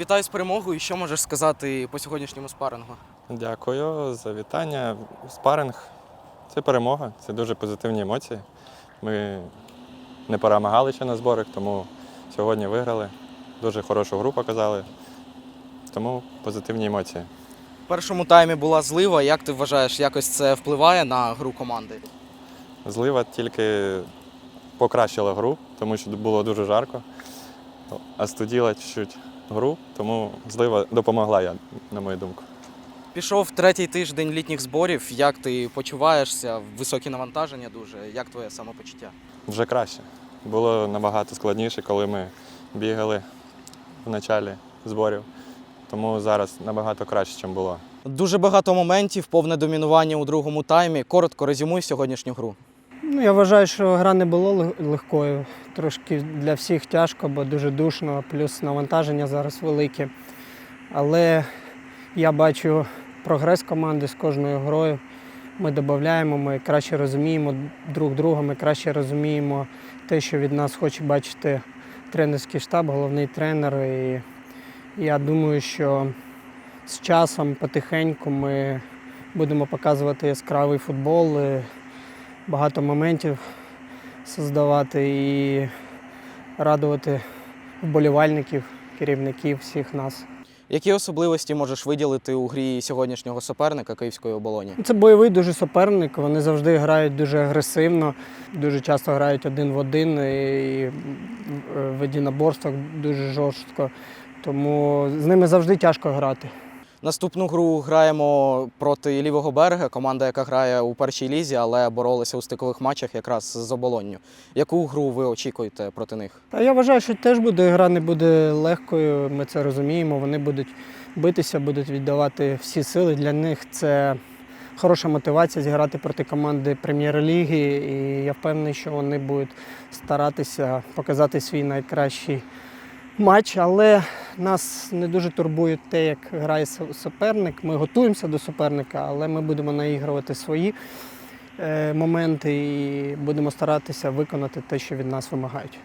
Вітаю з перемогою. Що можеш сказати по сьогоднішньому спарингу? Дякую за вітання. Спаринг це перемога, це дуже позитивні емоції. Ми не перемагали ще на зборах, тому сьогодні виграли. Дуже хорошу гру показали. Тому позитивні емоції. В першому таймі була злива. Як ти вважаєш, якось це впливає на гру команди? Злива тільки покращила гру, тому що було дуже жарко. Остуділа чуть-чуть гру, тому злива допомогла, я, на мою думку. Пішов третій тиждень літніх зборів. Як ти почуваєшся? Високі навантаження дуже. Як твоє самопочуття? Вже краще. Було набагато складніше, коли ми бігали в началі зборів. Тому зараз набагато краще, ніж було. Дуже багато моментів, повне домінування у другому таймі. Коротко резюмуй сьогоднішню гру. Ну, я вважаю, що гра не була легкою. Трошки для всіх тяжко, бо дуже душно, плюс навантаження зараз велике. Але я бачу прогрес команди з кожною грою. Ми додаємо, ми краще розуміємо друг друга, ми краще розуміємо те, що від нас хоче бачити тренерський штаб, головний тренер. І я думаю, що з часом потихеньку ми будемо показувати яскравий футбол. Багато моментів создавати і радувати вболівальників, керівників всіх нас. Які особливості можеш виділити у грі сьогоднішнього суперника Київської оболоні? Це бойовий дуже суперник. Вони завжди грають дуже агресивно, дуже часто грають один в один і в единоборствах дуже жорстко. Тому з ними завжди тяжко грати. Наступну гру граємо проти лівого берега, команда, яка грає у першій лізі, але боролися у стикових матчах якраз з оболонню. Яку гру ви очікуєте проти них? Я вважаю, що теж буде гра не буде легкою. Ми це розуміємо. Вони будуть битися, будуть віддавати всі сили. Для них це хороша мотивація зіграти проти команди прем'єр-ліги. І я впевнений, що вони будуть старатися показати свій найкращий матч. Але нас не дуже турбує те, як грає суперник. Ми готуємося до суперника, але ми будемо наігрувати свої е, моменти і будемо старатися виконати те, що від нас вимагають.